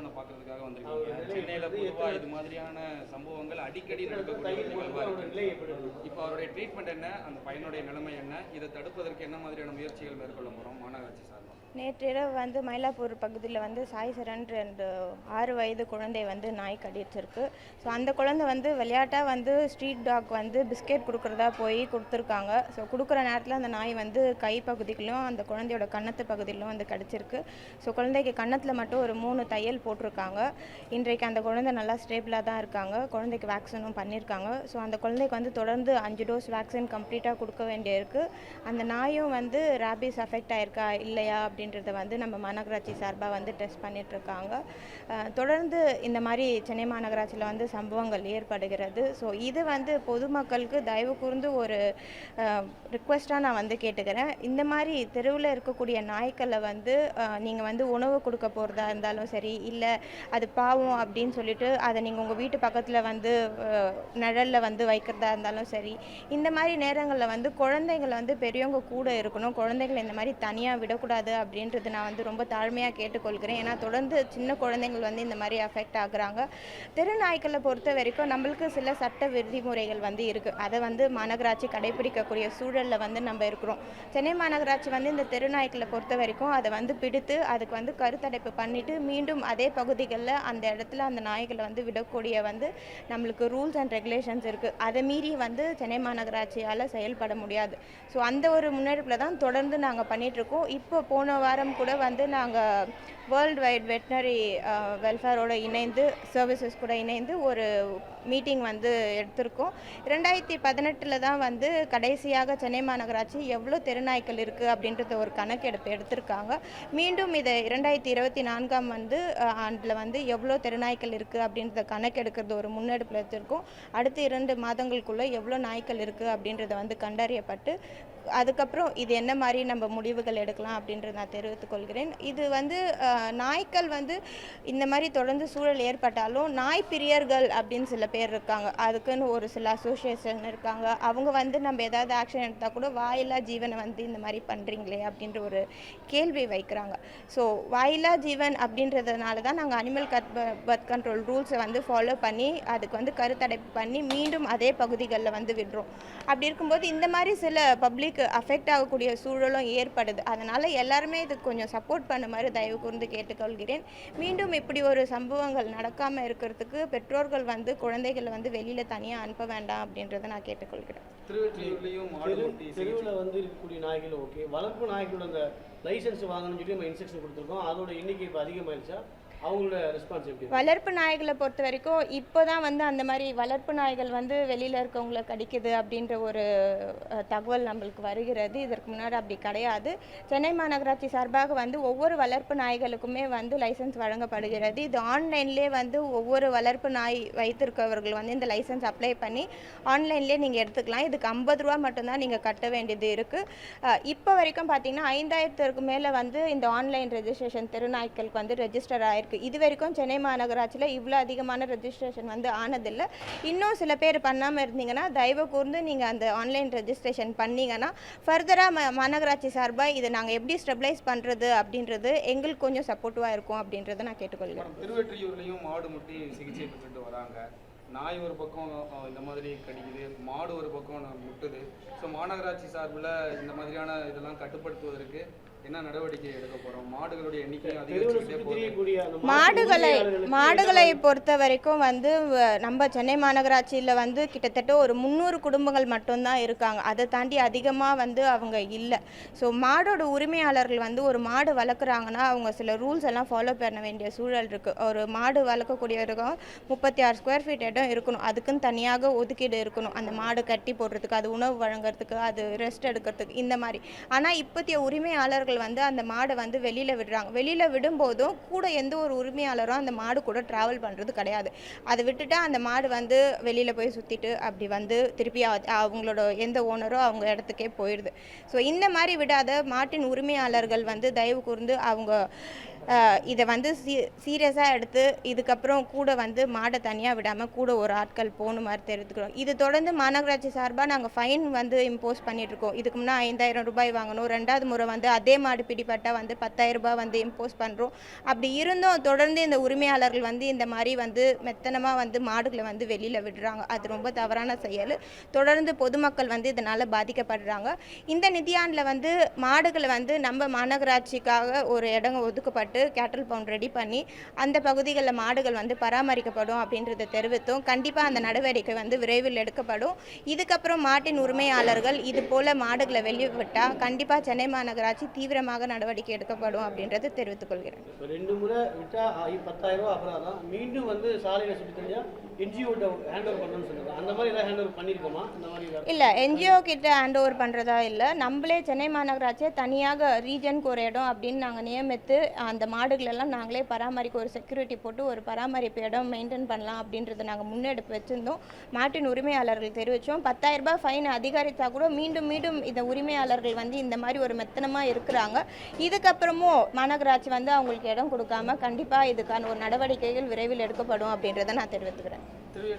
முதல்வனை பார்க்கறதுக்காக வந்திருக்காங்க. சென்னையில பொதுவாக இது மாதிரியான சம்பவங்கள் அடிக்கடி நடக்கக்கூடிய இப்போ அவருடைய ட்ரீட்மெண்ட் என்ன அந்த பையனுடைய நிலைமை என்ன இதை தடுப்பதற்கு என்ன மாதிரியான முயற்சிகள் மேற்கொள்ள போகிறோம் மாநகராட்சி சார்பாக. நேற்றிரவு வந்து மயிலாப்பூர் பகுதியில் வந்து சாய் சரண் ரெண்டு ஆறு வயது குழந்தை வந்து நாய் கடிச்சிருக்கு. ஸோ அந்த குழந்தை வந்து விளையாட்டாக வந்து ஸ்ட்ரீட் டாக் வந்து பிஸ்கெட் கொடுக்குறதா போய் கொடுத்துருக்காங்க. ஸோ கொடுக்குற நேரத்தில் அந்த நாய் வந்து கை அந்த குழந்தையோட கன்னத்து பகுதியிலும் வந்து கடிச்சிருக்கு. ஸோ குழந்தைக்கு கன்னத்தில் மட்டும் ஒரு மூணு தையல் போட்டிருக்காங்க. இன்றைக்கு அந்த குழந்தை நல்லா ஸ்டேபிளாக தான் இருக்காங்க. குழந்தைக்கு வேக்சினும் பண்ணியிருக்காங்க ஸோ அந்த குழந்தைக்கு வந்து தொடர்ந்து அஞ்சு டோஸ் வேக்சின் கம்ப்ளீட்டாக கொடுக்க வேண்டியிருக்கு. அந்த நாயும் வந்து ரேபிஸ் அஃபெக்ட் ஆயிருக்கா இல்லையா அப்படின்றத வந்து நம்ம மாநகராட்சி சார்பாக வந்து டெஸ்ட் பண்ணிகிட்ருக்காங்க தொடர்ந்து இந்த மாதிரி சென்னை மாநகராட்சியில் வந்து சம்பவங்கள் ஏற்படுகிறது. ஸோ இது வந்து பொதுமக்களுக்கு தயவு கூர்ந்து ஒரு ரிக்வெஸ்ட்டாக நான் வந்து கேட்டுக்கிறேன். இந்த மாதிரி தெருவில் இருக்கக்கூடிய நாய்க்களை வந்து நீங்கள் வந்து உணவு கொடுக்க போகிறதா இருந்தாலும் சரி இல்லை அது பாவம் அப்படின்னு சொல்லிட்டு அதை நீங்கள் உங்கள் வீட்டு பக்கத்தில் வந்து நிழலில் வந்து வைக்கிறதா இருந்தாலும் சரி இந்த மாதிரி நேரங்களில் வந்து குழந்தைங்களை வந்து பெரியவங்க கூட இருக்கணும். குழந்தைங்களை இந்த மாதிரி தனியாக விடக்கூடாது அப்படின்றது நான் வந்து ரொம்ப தாழ்மையாக கேட்டுக்கொள்கிறேன். ஏன்னா தொடர்ந்து சின்ன குழந்தைங்கள் வந்து இந்த மாதிரி அஃபெக்ட் ஆகுறாங்க. தெருநாய்க்களை பொறுத்த வரைக்கும் நம்மளுக்கு சில சட்ட விதிமுறைகள் வந்து இருக்குது அதை வந்து மாநகராட்சி கடைபிடிக்கக்கூடிய சூழலில் வந்து நம்ம இருக்கிறோம். சென்னை மாநகராட்சி வந்து இந்த தெருநாய்க்களை பொறுத்த வரைக்கும் அதை வந்து பிடித்து அதுக்கு வந்து கருத்தடைப்பு பண்ணிவிட்டு மீண்டும் அதே பகுதிகளில் அந்த இடத்துல அந்த நாய்களை வந்து விடக்கூடிய வந்து நம்மளுக்கு ரூல்ஸ் அண்ட் ரெகுலேஷன்ஸ் இருக்குது அதை மீறி வந்து சென்னை மாநகராட்சியால் செயல்பட முடியாது. ஸோ அந்த ஒரு முன்னெடுப்பில் தான் தொடர்ந்து நாங்கள் பண்ணிகிட்ருக்கோம் இப்போ போன வாரம் கூட வந்து நாங்கள் வேர்ல்டு வைட் வெட்டினரி வெல்ஃபேரோட இணைந்து சர்வீசஸ் கூட இணைந்து ஒரு மீட்டிங் வந்து எடுத்திருக்கோம். ரெண்டாயிரத்தி பதினெட்டில் தான் வந்து கடைசியாக சென்னை மாநகராட்சி எவ்வளோ தெருநாய்க்கள் இருக்குது அப்படின்றத ஒரு கணக்கெடுப்பு எடுத்திருக்காங்க. மீண்டும் இதை இரண்டாயிரத்தி இருபத்தி நான்காம் வந்து ஆண்டில் வந்து எவ்வளோ தெருநாய்க்கள் இருக்குது அப்படின்றத கணக்கெடுக்கிறது ஒரு முன்னெடுப்பில் எடுத்திருக்கோம். அடுத்த இரண்டு மாதங்களுக்குள்ளே எவ்வளோ நாய்க்கள் இருக்குது அப்படின்றத வந்து கண்டறியப்பட்டு அதுக்கப்புறம் இது என்ன மாதிரி நம்ம முடிவுகள் எடுக்கலாம் அப்படின்றத நான் தெரிவித்துக் கொள்கிறேன். இது வந்து நாய்க்கள் வந்து இந்த மாதிரி தொடர்ந்து சூழல் ஏற்பட்டாலும் நாய் பிரியர்கள் அப்படின்னு சில பேர் இருக்காங்க. அதுக்குன்னு ஒரு சில அசோசியேஷன் இருக்காங்க. அவங்க வந்து நம்ம ஏதாவது ஆக்ஷன் எடுத்தால் கூட வாயிலா ஜீவனை வந்து இந்த மாதிரி பண்ணுறீங்களே அப்படின்ற ஒரு கேள்வி வைக்கிறாங்க. ஸோ வாயிலா ஜீவன் அப்படின்றதுனால தான் நாங்கள் அனிமல் கட் பர்த் கண்ட்ரோல் ரூல்ஸை வந்து ஃபாலோ பண்ணி அதுக்கு வந்து கருத்தடைப்பு பண்ணி மீண்டும் அதே பகுதிகளில் வந்து விடுறோம். அப்படி இருக்கும்போது இந்த மாதிரி சில பப்ளிக் அஃபெக்ட் ஆகக்கூடிய சூழலும் ஏற்படுது. அதனால் எல்லாருமே இதுக்கு கொஞ்சம் சப்போர்ட் பண்ண மாதிரி தயவு கூர்ந்து கேட்டுக்கொள்கிறேன். மீண்டும் இப்படி ஒரு சம்பவங்கள் நடக்காமல் இருக்கிறதுக்கு பெற்றோர்கள் வந்து குழந்தைகளை வந்து வெளியில் தனியாக அனுப்ப வேண்டாம் அப்படின்றத நான் கேட்டுக்கொள்கிறேன். தெருவில் வந்து இருக்கக்கூடிய நாய்கள் ஓகே. வளர்ப்பு நாய்களோட அந்த லைசன்ஸ் வாங்கணும்னு சொல்லி நம்ம இன்ஸ்ட்ரக்ஷன் கொடுத்துருக்கோம். அதோட எண்ணிக்கை இப்போ அதிகமாயிருச்சா? வளர்ப்பு நாய்களை பொறுத்த வரைக்கும் இப்போ தான் வந்து அந்த மாதிரி வளர்ப்பு நாய்கள் வந்து வெளியில் இருக்கவங்களை கடிக்குது அப்படின்ற ஒரு தகவல் நம்மளுக்கு வருகிறது. இதற்கு முன்னாடி அப்படி கிடையாது. சென்னை மாநகராட்சி சார்பாக வந்து ஒவ்வொரு வளர்ப்பு நாய்களுக்குமே வந்து லைசன்ஸ் வழங்கப்படுகிறது. இது ஆன்லைன்லேயே வந்து ஒவ்வொரு வளர்ப்பு நாய் வைத்திருக்கவர்கள் வந்து இந்த லைசன்ஸ் அப்ளை பண்ணி ஆன்லைன்லேயே நீங்கள் எடுத்துக்கலாம். இதுக்கு ஐம்பது ரூபா மட்டும்தான் நீங்கள் கட்ட வேண்டியது இருக்குது இப்போ வரைக்கும் பார்த்தீங்கன்னா ஐந்தாயிரத்திற்கு மேலே வந்து இந்த ஆன்லைன் ரெஜிஸ்ட்ரேஷன் திருநாய்க்களுக்கு வந்து ரெஜிஸ்டர் ஆயிருக்கு. இருக்குது இது வரைக்கும் சென்னை மாநகராட்சியில் இவ்வளோ அதிகமான ரெஜிஸ்ட்ரேஷன் வந்து ஆனதில்லை. இன்னும் சில பேர் பண்ணாமல் இருந்தீங்கன்னா தயவு கூர்ந்து நீங்கள் அந்த ஆன்லைன் ரெஜிஸ்ட்ரேஷன் பண்ணீங்கன்னா ஃபர்தராக ம மாநகராட்சி சார்பாக இதை நாங்கள் எப்படி ஸ்டெபிளைஸ் பண்ணுறது அப்படின்றது எங்களுக்கு கொஞ்சம் சப்போர்ட்டிவாக இருக்கும் அப்படின்றத நான் கேட்டுக்கொள்கிறேன். திருவெற்றியூர்லேயும் மாடு முட்டி சிகிச்சை பெற்றுட்டு வராங்க. நாய் ஒரு பக்கம் இந்த மாதிரி கடிக்குது. மாடு ஒரு பக்கம் முட்டுது. ஸோ மாநகராட்சி சார்பில் இந்த மாதிரியான இதெல்லாம் கட்டுப்படுத்துவதற்கு என்ன நடவடிக்கை எடுக்க போறோம்? மாடுகளுடைய மாடுகளை மாடுகளை பொறுத்த வரைக்கும் வந்து வ- நம்ம சென்னை மாநகராட்சியில் வந்து கிட்டத்தட்ட ஒரு முந்நூறு குடும்பங்கள் மட்டும்தான் இருக்காங்க. அதை தாண்டி அதிகமாக வந்து அவங்க இல்லை. ஸோ மாடோட உரிமையாளர்கள் வந்து ஒரு மாடு வளர்க்குறாங்கன்னா அவங்க சில ரூல்ஸ் எல்லாம் ஃபாலோ பண்ண வேண்டிய சூழல் இருக்குது ஒரு மாடு வளர்க்கக்கூடியவருக்கும் முப்பத்தி ஆறு ஸ்கொயர் ஃபீட் இடம் இருக்கணும். அதுக்குன்னு தனியாக ஒதுக்கீடு இருக்கணும். அந்த மாடு கட்டி போடுறதுக்கு அது உணவு வழங்குறதுக்கு அது ரெஸ்ட் எடுக்கிறதுக்கு இந்த மாதிரி. ஆனால் இப்போதைய உரிமையாளர்கள் வந்து அந்த மாடை வந்து வெளியில் விடுறாங்க. வெளியில் விடும்போதும் கூட எந்த ஒரு உரிமையாளரும் அந்த மாடு கூட ட்ராவல் பண்ணுறது கிடையாது. அதை விட்டுட்டு அந்த மாடு வந்து வெளியில் போய் சுற்றிட்டு அப்படி வந்து திருப்பி அவங்களோட எந்த ஓனரோ அவங்க இடத்துக்கே போயிடுது ஸோ இந்த மாதிரி விடாத மாட்டின் உரிமையாளர்கள் வந்து தயவு கூர்ந்து அவங்க இதை வந்து சீ சீரியஸாக எடுத்து இதுக்கப்புறம் கூட வந்து மாடை தனியாக விடாமல் கூட ஒரு ஆட்கள் போகணும் மாதிரி தெரிவித்துக்கிறோம் இது தொடர்ந்து மாநகராட்சி சார்பாக நாங்கள் ஃபைன் வந்து இம்போஸ் பண்ணிகிட்ருக்கோம் இதுக்கு முன்னே ஐந்தாயிரம் ரூபாய் வாங்கணும். ரெண்டாவது முறை வந்து அதே மாடு பிடிப்பட்டால் வந்து பத்தாயிரம் ரூபாய் வந்து இம்போஸ் பண்ணுறோம் அப்படி இருந்தும் தொடர்ந்து இந்த உரிமையாளர்கள் வந்து இந்த மாதிரி வந்து மெத்தனமாக வந்து மாடுகளை வந்து வெளியில் விடுறாங்க. அது ரொம்ப தவறான செயல். தொடர்ந்து பொதுமக்கள் வந்து இதனால் பாதிக்கப்படுறாங்க. இந்த நிதியாண்டில் வந்து மாடுகளை வந்து நம்ம மாநகராட்சிக்காக ஒரு இடம் ஒதுக்கப்பட்டு கேட்டல் பவுண்ட் ரெடி பண்ணி அந்த பகுதிகளில் மாடுகள் வந்து பராமரிக்கப்படும் அப்படின்றத தெரிவித்தோம் கண்டிப்பாக அந்த நடவடிக்கை வந்து விரைவில் எடுக்கப்படும். இதுக்கப்புறம் மாட்டின் உரிமையாளர்கள் இது போல் மாடுகளை வெளியே விட்டால் கண்டிப்பாக சென்னை மாநகராட்சி தீவிரமாக நடவடிக்கை எடுக்கப்படும் அப்படின்றத தெரிவித்துக் கொள்கிறேன். ரெண்டு முறை விட்டால் பத்தாயிரம் ரூபா அபராதம் மீண்டும் வந்து சாலையில் சுற்றி தெரிஞ்சா என்ஜிஓட்ட ஹேண்ட் ஓவர் பண்ணணும்னு அந்த மாதிரி ஏதாவது ஹேண்ட் ஓவர் பண்ணியிருக்கோமா இந்த மாதிரி இல்லை என்ஜிஓ கிட்ட ஹேண்ட் ஓவர் பண்ணுறதா இல்லை. நம்மளே சென்னை மாநகராட்சியை தனியாக ரீஜனுக்கு ஒரு இடம் அப்படின்னு நாங்கள் நியமித்து அந்த மாடுகளெல்லாம் நாங்களே பராமரிக்க ஒரு செக்யூரிட்டி போட்டு ஒரு பராமரிப்பு இடம் மெயின்டைன் பண்ணலாம் அப்படின்றத நாங்கள் முன்னெடுப்பு வச்சுருந்தோம். மாட்டின் உரிமையாளர்கள் தெரிவித்தோம் பத்தாயிரம் ரூபாய் ஃபைன் அதிகரித்தா கூட மீண்டும் மீண்டும் இந்த உரிமையாளர்கள் வந்து இந்த மாதிரி ஒரு மெத்தனமாக இருக்கிறாங்க. இதுக்கப்புறமும் மாநகராட்சி வந்து அவங்களுக்கு இடம் கொடுக்காம கண்டிப்பாக இதுக்கான ஒரு நடவடிக்கைகள் விரைவில் எடுக்கப்படும் அப்படின்றத நான் தெரிவித்துக்கிறேன்.